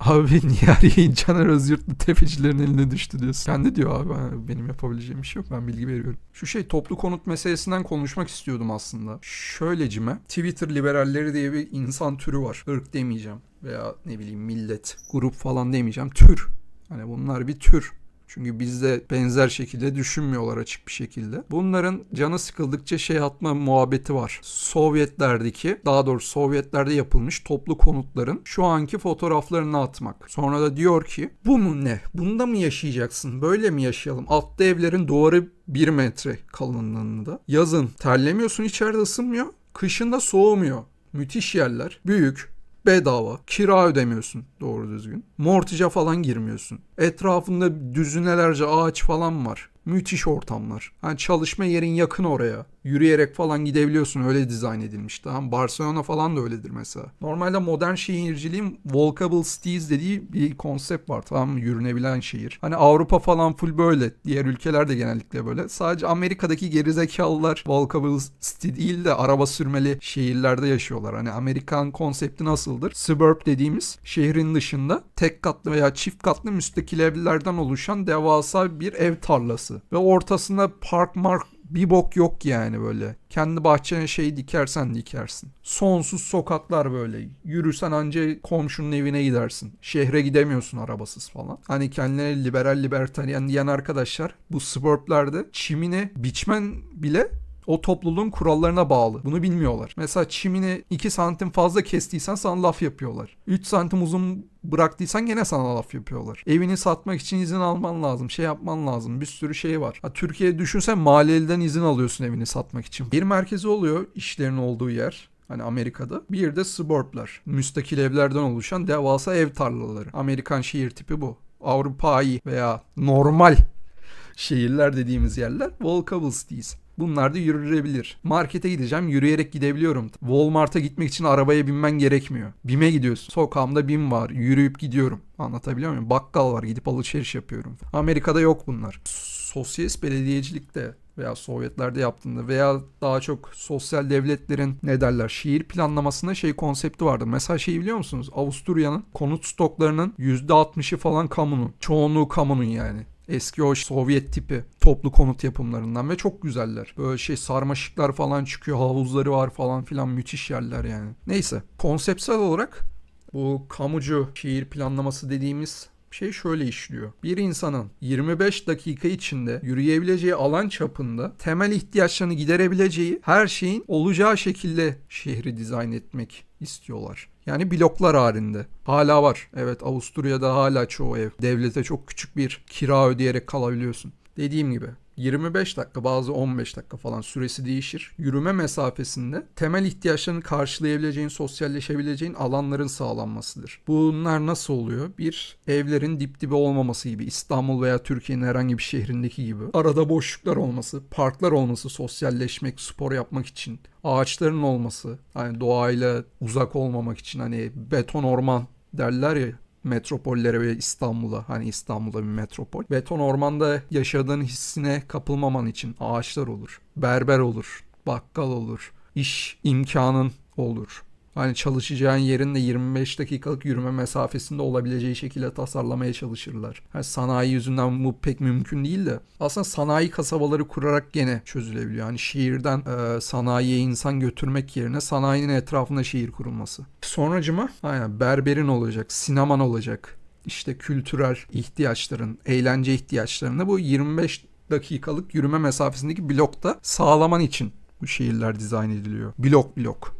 Abi niye arayın Caner Özyurtlu tefecilerin eline düştü diyorsun. Kendi diyor abi "Ha, benim yapabileceğim bir şey yok ben bilgi veriyorum. Şu şey toplu konut meselesinden konuşmak istiyordum aslında. Şöylecime Twitter liberalleri diye bir insan türü var. Irk demeyeceğim veya ne bileyim millet, grup falan demeyeceğim. Tür. Hani bunlar bir tür. Çünkü bizde benzer şekilde düşünmüyorlar açık bir şekilde. Bunların canı sıkıldıkça şey atma muhabbeti var. Sovyetlerdeki, daha doğrusu Sovyetlerde yapılmış toplu konutların şu anki fotoğraflarını atmak. Sonra da diyor ki bu mu ne? Bunda mı yaşayacaksın? Böyle mi yaşayalım? Altta evlerin duvarı 1 metre kalınlığında. Yazın terlemiyorsun içeride ısınmıyor. Kışın da soğumuyor. Müthiş yerler. Büyük, bedava. Kira ödemiyorsun doğru düzgün. Mortgage'a falan girmiyorsun. Etrafında düzinelerce ağaç falan var. Müthiş ortamlar. Hani çalışma yerin yakın oraya. Yürüyerek falan gidebiliyorsun. Öyle dizayn edilmiş. Tamam Barcelona falan da öyledir mesela. Normalde modern şehirciliğin walkable cities dediği bir konsept var. Tamam? Yürünebilen şehir. Hani Avrupa falan full böyle. Diğer ülkeler de genellikle böyle. Sadece Amerika'daki gerizekalılar walkable city değil de araba sürmeli şehirlerde yaşıyorlar. Hani Amerikan konsepti nasıldır? Suburb dediğimiz şehrin dışında tek katlı veya çift katlı müstakil evlerden oluşan devasa bir ev tarlası. Ve ortasında park mark bir bok yok yani böyle. Kendi bahçene şey dikersen dikersin. Sonsuz sokaklar böyle. Yürürsen anca komşunun evine gidersin. Şehre gidemiyorsun arabasız falan. Hani kendilerine liberal libertaryen diyen arkadaşlar bu suburblerde çimine biçmen bile o topluluğun kurallarına bağlı. Bunu bilmiyorlar. Mesela çimini 2 santim fazla kestiysen sana laf yapıyorlar. 3 santim uzun bıraktıysan gene sana laf yapıyorlar. Evini satmak için izin alman lazım. Şey yapman lazım. Bir sürü şey var. Ha, Türkiye'de düşünsen mahalleliden izin alıyorsun evini satmak için. Bir merkezi oluyor işlerin olduğu yer. Hani Amerika'da. Bir de suburblar. Müstakil evlerden oluşan devasa ev tarlaları. Amerikan şehir tipi bu. Avrupa'yı veya normal şehirler dediğimiz yerler walkable cities. Bunlar da yürülebilir. Markete gideceğim yürüyerek gidebiliyorum. Walmart'a gitmek için arabaya binmen gerekmiyor. BİM'e gidiyorsun. Sokağımda BİM var. Yürüyüp gidiyorum. Anlatabiliyor muyum? Bakkal var. Gidip alışveriş yapıyorum. Amerika'da yok bunlar. Sosyalist belediyecilikte veya Sovyetlerde yaptığında veya daha çok sosyal devletlerin ne derler şehir planlamasında şey konsepti vardı. Mesela şey biliyor musunuz? Avusturya'nın konut stoklarının %60'ı falan kamunun. Çoğunluğu kamunun yani. Eski o Sovyet tipi toplu konut yapımlarından ve çok güzeller. Böyle şey sarmaşıklar falan çıkıyor, havuzları var falan filan müthiş yerler yani. Neyse, konseptsel olarak bu kamucu şehir planlaması dediğimiz şey şöyle işliyor. Bir insanın 25 dakika içinde yürüyebileceği alan çapında temel ihtiyaçlarını giderebileceği her şeyin olacağı şekilde şehri dizayn etmek istiyorlar. Yani bloklar halinde. Hala var. Evet Avusturya'da hala çoğu ev. Devlete çok küçük bir kira ödeyerek kalabiliyorsun. Dediğim gibi 25 dakika bazı 15 dakika falan süresi değişir. Yürüme mesafesinde temel ihtiyaçlarını karşılayabileceğin, sosyalleşebileceğin alanların sağlanmasıdır. Bunlar nasıl oluyor? Bir, evlerin dip dibe olmaması gibi. İstanbul veya Türkiye'nin herhangi bir şehrindeki gibi. Arada boşluklar olması, parklar olması, sosyalleşmek, spor yapmak için. Ağaçların olması, hani doğayla uzak olmamak için hani beton orman derler ya metropollere ve İstanbul'a hani İstanbul'da bir metropol. Beton ormanda yaşadığın hissine kapılmaman için ağaçlar olur. Berber olur. Bakkal olur. iş imkanın olur. Hani çalışacağın yerin de 25 dakikalık yürüme mesafesinde olabileceği şekilde tasarlamaya çalışırlar. Yani sanayi yüzünden bu pek mümkün değil de aslında sanayi kasabaları kurarak gene çözülebiliyor. Yani şehirden e, sanayiye insan götürmek yerine sanayinin etrafında şehir kurulması. Sonracıma aynen berberin olacak, sineman olacak. İşte kültürel ihtiyaçların, eğlence ihtiyaçlarını bu 25 dakikalık yürüme mesafesindeki blokta sağlaman için bu şehirler dizayn ediliyor. Blok blok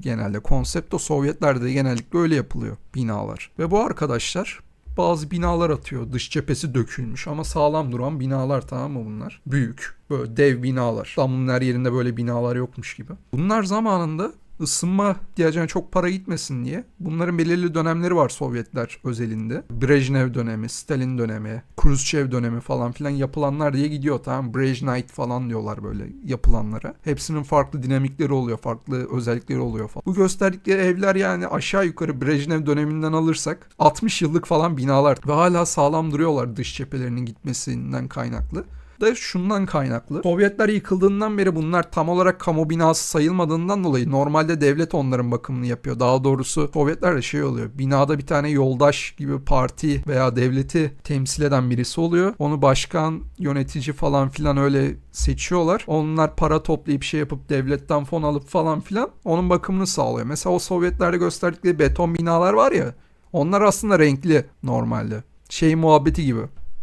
genelde konsept o Sovyetlerde de genellikle öyle yapılıyor binalar. Ve bu arkadaşlar bazı binalar atıyor. Dış cephesi dökülmüş ama sağlam duran binalar tamam mı bunlar? Büyük. Böyle dev binalar. İstanbul'un her yerinde böyle binalar yokmuş gibi. Bunlar zamanında ısınma ihtiyacına çok para gitmesin diye bunların belirli dönemleri var Sovyetler özelinde. Brejnev dönemi, Stalin dönemi, Khrushchev dönemi falan filan yapılanlar diye gidiyor tamam Brejnite falan diyorlar böyle yapılanlara. Hepsinin farklı dinamikleri oluyor, farklı özellikleri oluyor falan. Bu gösterdikleri evler yani aşağı yukarı Brejnev döneminden alırsak 60 yıllık falan binalar ve hala sağlam duruyorlar dış cephelerinin gitmesinden kaynaklı. Da şundan kaynaklı. Sovyetler yıkıldığından beri bunlar tam olarak kamu binası sayılmadığından dolayı normalde devlet onların bakımını yapıyor. Daha doğrusu Sovyetler de şey oluyor. Binada bir tane yoldaş gibi parti veya devleti temsil eden birisi oluyor. Onu başkan, yönetici falan filan öyle seçiyorlar. Onlar para toplayıp şey yapıp devletten fon alıp falan filan onun bakımını sağlıyor. Mesela o Sovyetlerde gösterdikleri beton binalar var ya onlar aslında renkli normalde. Şey muhabbeti gibi.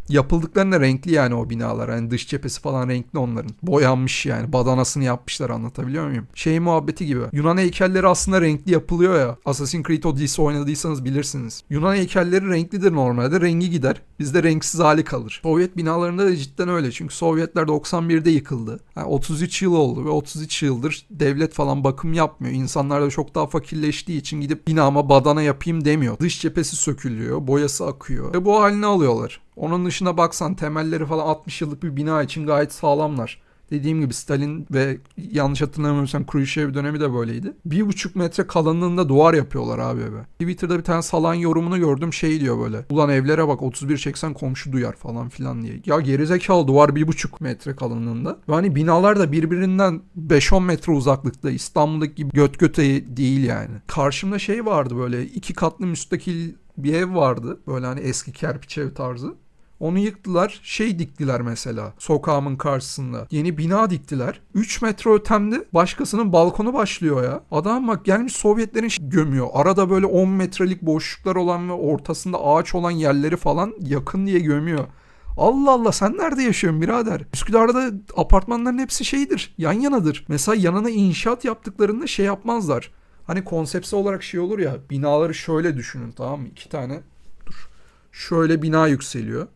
Yapıldıklarında renkli yani o binalar. Hani dış cephesi falan renkli onların. Boyanmış yani. Badanasını yapmışlar anlatabiliyor muyum? Şey muhabbeti gibi. Yunan heykelleri aslında renkli yapılıyor ya. Assassin's Creed Odyssey oynadıysanız bilirsiniz. Yunan heykelleri renklidir normalde. Rengi gider. Bizde renksiz hali kalır. Sovyet binalarında da cidden öyle. Çünkü Sovyetler 91'de yıkıldı. Yani 33 yıl oldu ve 33 yıldır devlet falan bakım yapmıyor. İnsanlar da çok daha fakirleştiği için gidip binama badana yapayım demiyor. Dış cephesi sökülüyor. Boyası akıyor. Ve bu haline alıyorlar. Onun dışına baksan temelleri falan 60 yıllık bir bina için gayet sağlamlar. Dediğim gibi Stalin ve yanlış hatırlamıyorsam Khrushchev dönemi de böyleydi. Bir buçuk metre kalınlığında duvar yapıyorlar abi eve. Twitter'da bir tane salan yorumunu gördüm şey diyor böyle. Ulan evlere bak 31 çeksen komşu duyar falan filan diye. Ya gerizekalı duvar bir buçuk metre kalınlığında. Ve hani binalar da birbirinden 5-10 metre uzaklıkta. İstanbul'daki gibi göt göte değil yani. Karşımda şey vardı böyle iki katlı müstakil bir ev vardı. Böyle hani eski kerpiç ev tarzı. Onu yıktılar. Şey diktiler mesela sokağımın karşısında. Yeni bina diktiler. 3 metre ötemde başkasının balkonu başlıyor ya. Adam bak gelmiş Sovyetlerin gömüyor. Arada böyle 10 metrelik boşluklar olan ve ortasında ağaç olan yerleri falan yakın diye gömüyor. Allah Allah sen nerede yaşıyorsun birader? Üsküdar'da apartmanların hepsi şeydir. Yan yanadır. Mesela yanına inşaat yaptıklarında şey yapmazlar. Hani konsepsi olarak şey olur ya binaları şöyle düşünün tamam mı? İki tane dur. Şöyle bina yükseliyor.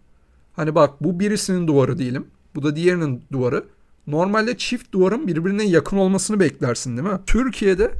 Hani bak bu birisinin duvarı diyelim. Bu da diğerinin duvarı. Normalde çift duvarın birbirine yakın olmasını beklersin değil mi? Türkiye'de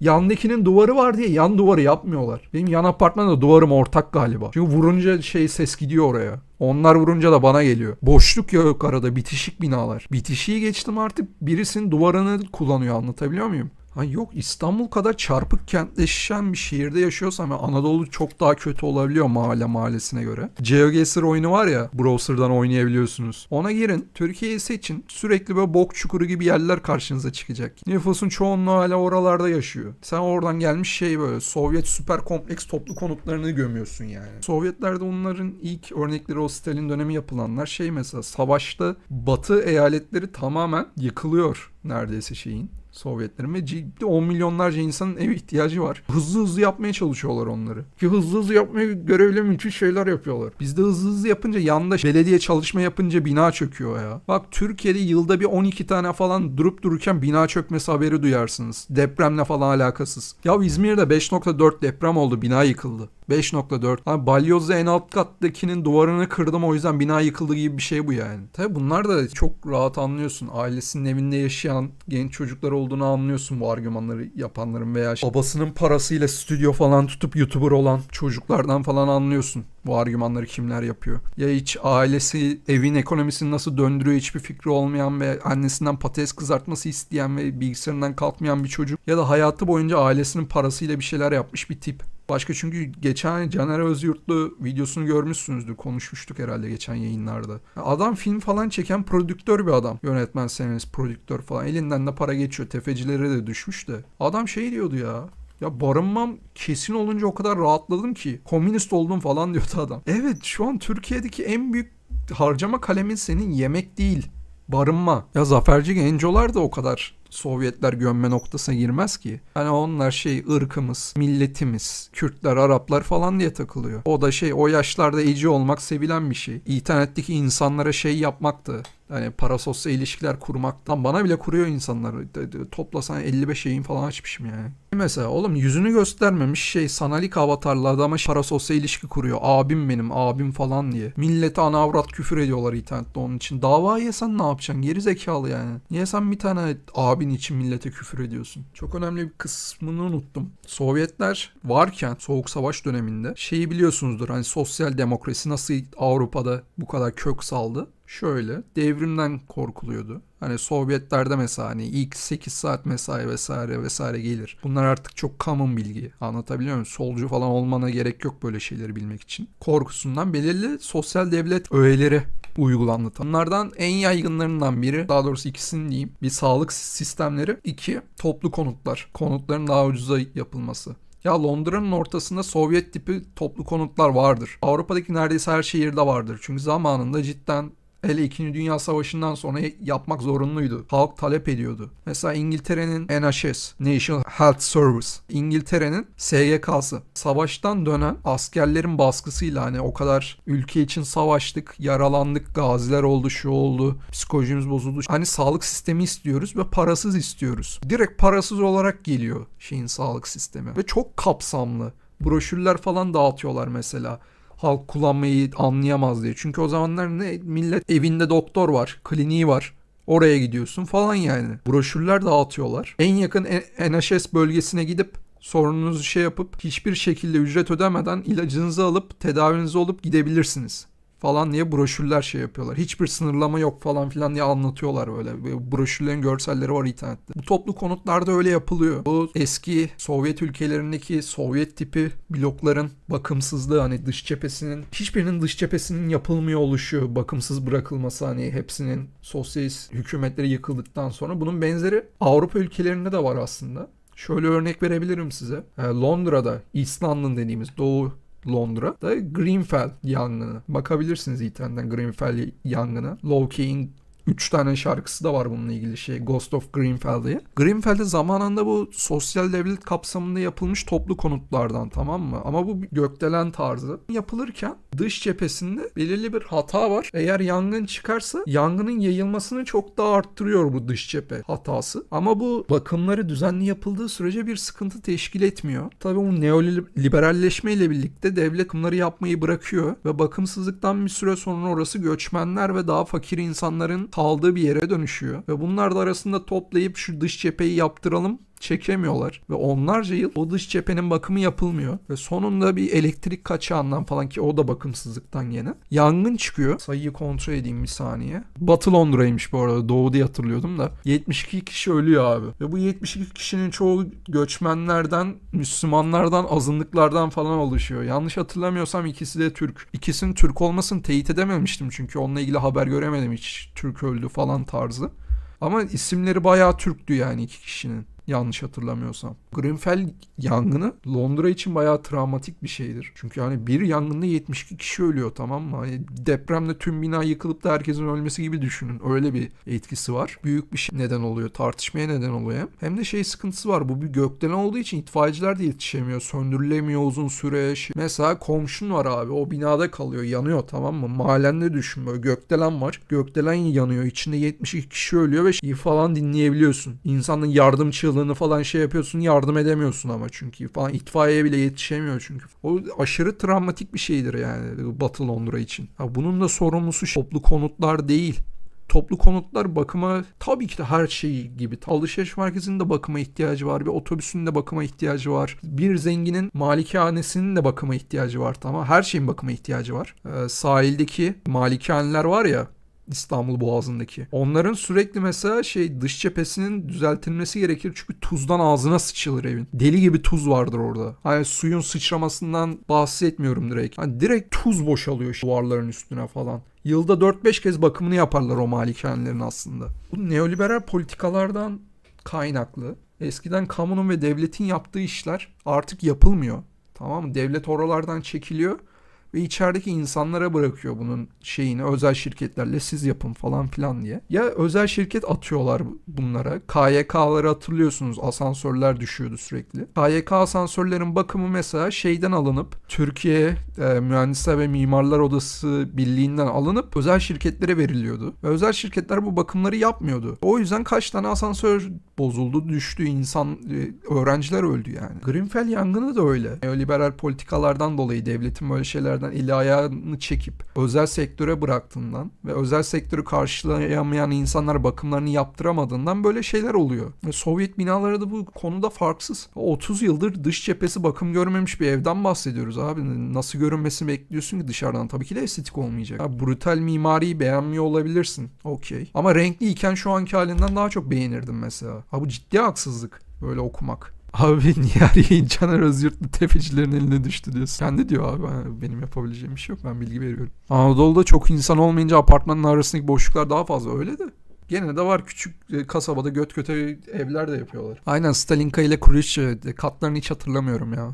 yandakinin duvarı var diye yan duvarı yapmıyorlar. Benim yan apartmanda duvarım ortak galiba. Çünkü vurunca şey ses gidiyor oraya. Onlar vurunca da bana geliyor. Boşluk yok arada bitişik binalar. Bitişiği geçtim artık birisinin duvarını kullanıyor anlatabiliyor muyum? Ha yok İstanbul kadar çarpık kentleşen bir şehirde yaşıyorsam ya Anadolu çok daha kötü olabiliyor mahalle mahallesine göre. GeoGuessr oyunu var ya browser'dan oynayabiliyorsunuz. Ona girin Türkiye'yi seçin sürekli böyle bok çukuru gibi yerler karşınıza çıkacak. Nüfusun çoğunluğu hala oralarda yaşıyor. Sen oradan gelmiş şey böyle Sovyet süper kompleks toplu konutlarını gömüyorsun yani. Sovyetlerde onların ilk örnekleri o Stalin dönemi yapılanlar şey mesela savaşta batı eyaletleri tamamen yıkılıyor neredeyse şeyin. Sovyetlerin ve ciddi 10 milyonlarca insanın ev ihtiyacı var. Hızlı hızlı yapmaya çalışıyorlar onları. Ki hızlı hızlı yapmaya görevli müthiş şeyler yapıyorlar. Bizde hızlı hızlı yapınca yanda belediye çalışma yapınca bina çöküyor ya. Bak Türkiye'de yılda bir 12 tane falan durup dururken bina çökmesi haberi duyarsınız. Depremle falan alakasız. Ya İzmir'de 5.4 deprem oldu bina yıkıldı. 5.4. Hani balyozla en alt kattakinin duvarını kırdım o yüzden bina yıkıldı gibi bir şey bu yani. Tabi bunlar da çok rahat anlıyorsun. Ailesinin evinde yaşayan genç çocuklar olduğunu anlıyorsun bu argümanları yapanların veya babasının parasıyla stüdyo falan tutup YouTuber olan çocuklardan falan anlıyorsun bu argümanları kimler yapıyor. Ya hiç ailesi evin ekonomisini nasıl döndürüyor hiçbir fikri olmayan ve annesinden patates kızartması isteyen ve bilgisayarından kalkmayan bir çocuk ya da hayatı boyunca ailesinin parasıyla bir şeyler yapmış bir tip. Başka çünkü geçen Caner Özyurtlu videosunu görmüşsünüzdür. Konuşmuştuk herhalde geçen yayınlarda. Adam film falan çeken prodüktör bir adam. Yönetmen, senarist, prodüktör falan. Elinden de para geçiyor. Tefecilere de düşmüş de. Adam şey diyordu ya. Ya barınmam kesin olunca o kadar rahatladım ki. Komünist oldum falan diyordu adam. Evet şu an Türkiye'deki en büyük harcama kalemin senin yemek değil. Barınma. Ya Zaferci Gencolar da o kadar Sovyetler gömme noktasına girmez ki. Hani onlar şey ırkımız, milletimiz, Kürtler, Araplar falan diye takılıyor. O da şey o yaşlarda eci olmak sevilen bir şey. İnternetteki insanlara şey yapmaktı. Hani parasosyal ilişkiler kurmaktan bana bile kuruyor insanlar. Toplasan 55 yayın falan açmışım yani. Mesela oğlum yüzünü göstermemiş şey sanalik avatarlı adama parasosyal ilişki kuruyor. Abim benim abim falan diye. Millete ana avrat küfür ediyorlar internette onun için. Dava yesen ne yapacaksın? Geri zekalı yani. Niye sen bir tane abin için millete küfür ediyorsun? Çok önemli bir kısmını unuttum. Sovyetler varken Soğuk Savaş döneminde şeyi biliyorsunuzdur. Hani sosyal demokrasi nasıl Avrupa'da bu kadar kök saldı? Şöyle devrimden korkuluyordu. Hani Sovyetlerde mesela hani ilk 8 saat mesai vesaire vesaire gelir. Bunlar artık çok common bilgi. Anlatabiliyor muyum? Solcu falan olmana gerek yok böyle şeyleri bilmek için. Korkusundan belirli sosyal devlet öğeleri uygulandı. Bunlardan en yaygınlarından biri, daha doğrusu ikisini diyeyim. Bir sağlık sistemleri, iki toplu konutlar. Konutların daha ucuza yapılması. Ya Londra'nın ortasında Sovyet tipi toplu konutlar vardır. Avrupa'daki neredeyse her şehirde vardır. Çünkü zamanında cidden Hele 2. Dünya Savaşı'ndan sonra yapmak zorunluydu. Halk talep ediyordu. Mesela İngiltere'nin NHS, National Health Service, İngiltere'nin SGK'sı. Savaştan dönen askerlerin baskısıyla hani o kadar ülke için savaştık, yaralandık, gaziler oldu, şu oldu, psikolojimiz bozuldu. Hani sağlık sistemi istiyoruz ve parasız istiyoruz. Direkt parasız olarak geliyor şeyin sağlık sistemi. Ve çok kapsamlı. Broşürler falan dağıtıyorlar mesela halk kullanmayı anlayamaz diye. Çünkü o zamanlar ne millet evinde doktor var, kliniği var. Oraya gidiyorsun falan yani. Broşürler dağıtıyorlar. En yakın NHS bölgesine gidip sorununuzu şey yapıp hiçbir şekilde ücret ödemeden ilacınızı alıp tedavinizi olup gidebilirsiniz falan diye broşürler şey yapıyorlar. Hiçbir sınırlama yok falan filan diye anlatıyorlar böyle. broşürlerin görselleri var internette. Bu toplu konutlarda öyle yapılıyor. Bu eski Sovyet ülkelerindeki Sovyet tipi blokların bakımsızlığı hani dış cephesinin hiçbirinin dış cephesinin yapılmıyor oluşu, bakımsız bırakılması hani hepsinin sosyalist hükümetleri yıkıldıktan sonra bunun benzeri Avrupa ülkelerinde de var aslında. Şöyle örnek verebilirim size. Londra'da East London dediğimiz Doğu Londra'da Grenfell yangını. Bakabilirsiniz internetten Grenfell yangını. Low Key'in 3 tane şarkısı da var bununla ilgili şey Ghost of Grenfell diye. Grenfell'de zamanında bu sosyal devlet kapsamında yapılmış toplu konutlardan tamam mı? Ama bu gökdelen tarzı. Yapılırken dış cephesinde belirli bir hata var. Eğer yangın çıkarsa yangının yayılmasını çok daha arttırıyor bu dış cephe hatası. Ama bu bakımları düzenli yapıldığı sürece bir sıkıntı teşkil etmiyor. Tabii bu neoliberalleşme ile birlikte devlet bunları yapmayı bırakıyor ve bakımsızlıktan bir süre sonra orası göçmenler ve daha fakir insanların kaldığı bir yere dönüşüyor. Ve bunlar da arasında toplayıp şu dış cepheyi yaptıralım çekemiyorlar ve onlarca yıl o dış cephenin bakımı yapılmıyor ve sonunda bir elektrik kaçağından falan ki o da bakımsızlıktan yine yangın çıkıyor. Sayıyı kontrol edeyim bir saniye. Batı Londra'ymış bu arada doğu diye hatırlıyordum da 72 kişi ölüyor abi ve bu 72 kişinin çoğu göçmenlerden Müslümanlardan azınlıklardan falan oluşuyor. Yanlış hatırlamıyorsam ikisi de Türk. İkisinin Türk olmasını teyit edememiştim çünkü onunla ilgili haber göremedim hiç Türk öldü falan tarzı. Ama isimleri bayağı Türktü yani iki kişinin yanlış hatırlamıyorsam. Grenfell yangını Londra için bayağı travmatik bir şeydir. Çünkü hani bir yangında 72 kişi ölüyor tamam mı? Hani depremde tüm bina yıkılıp da herkesin ölmesi gibi düşünün. Öyle bir etkisi var. Büyük bir şey neden oluyor. Tartışmaya neden oluyor hem. Hem de şey sıkıntısı var. Bu bir gökdelen olduğu için itfaiyeciler de yetişemiyor. Söndürülemiyor uzun süre. Mesela komşun var abi. O binada kalıyor. Yanıyor tamam mı? Mahallende düşün böyle. Gökdelen var. Gökdelen yanıyor. İçinde 72 kişi ölüyor ve şeyi falan dinleyebiliyorsun. İnsanın yardım çığlığını falan şey yapıyorsun. Yardım edemiyorsun ama çünkü falan itfaiye bile yetişemiyor çünkü. O aşırı travmatik bir şeydir yani Batı Londra için. Ya bunun da sorumlusu toplu konutlar değil. Toplu konutlar bakıma tabii ki de her şey gibi. Alışveriş merkezinin de bakıma ihtiyacı var. Bir otobüsün de bakıma ihtiyacı var. Bir zenginin malikanesinin de bakıma ihtiyacı var. Tamam her şeyin bakıma ihtiyacı var. Ee, sahildeki malikaneler var ya İstanbul Boğazı'ndaki. Onların sürekli mesela şey dış cephesinin düzeltilmesi gerekir çünkü tuzdan ağzına sıçılır evin. Deli gibi tuz vardır orada. Hani suyun sıçramasından bahsetmiyorum direkt. Hani direkt tuz boşalıyor işte duvarların üstüne falan. Yılda 4-5 kez bakımını yaparlar o malikanelerin aslında. Bu neoliberal politikalardan kaynaklı. Eskiden kamunun ve devletin yaptığı işler artık yapılmıyor. Tamam mı? Devlet oralardan çekiliyor ve içerideki insanlara bırakıyor bunun şeyini özel şirketlerle siz yapın falan filan diye. Ya özel şirket atıyorlar bunlara. KYK'ları hatırlıyorsunuz asansörler düşüyordu sürekli. KYK asansörlerin bakımı mesela şeyden alınıp Türkiye e, Mühendisler ve Mimarlar Odası Birliği'nden alınıp özel şirketlere veriliyordu. Ve özel şirketler bu bakımları yapmıyordu. O yüzden kaç tane asansör bozuldu, düştü, insan e, öğrenciler öldü yani. Grenfell yangını da öyle. Neoliberal politikalardan dolayı devletin böyle şeylerden eli ayağını çekip özel sektöre bıraktığından ve özel sektörü karşılayamayan insanlar bakımlarını yaptıramadığından böyle şeyler oluyor. Ve Sovyet binaları da bu konuda farksız. 30 yıldır dış cephesi bakım görmemiş bir evden bahsediyoruz abi. Nasıl görünmesini bekliyorsun ki dışarıdan? Tabii ki de estetik olmayacak. Ya, brutal mimariyi beğenmiyor olabilirsin. Okey. Ama renkliyken şu anki halinden daha çok beğenirdim mesela. Ha bu ciddi haksızlık böyle okumak. Abi Nihari İncaner Özyurtlu tefecilerin eline düştü diyorsun. Kendi diyor abi ben- benim yapabileceğim bir şey yok ben bilgi veriyorum. Anadolu'da çok insan olmayınca apartmanın arasındaki boşluklar daha fazla öyle de. Gene de var küçük e, kasabada göt göte evler de yapıyorlar. Aynen Stalinka ile Khrushchev katlarını hiç hatırlamıyorum ya.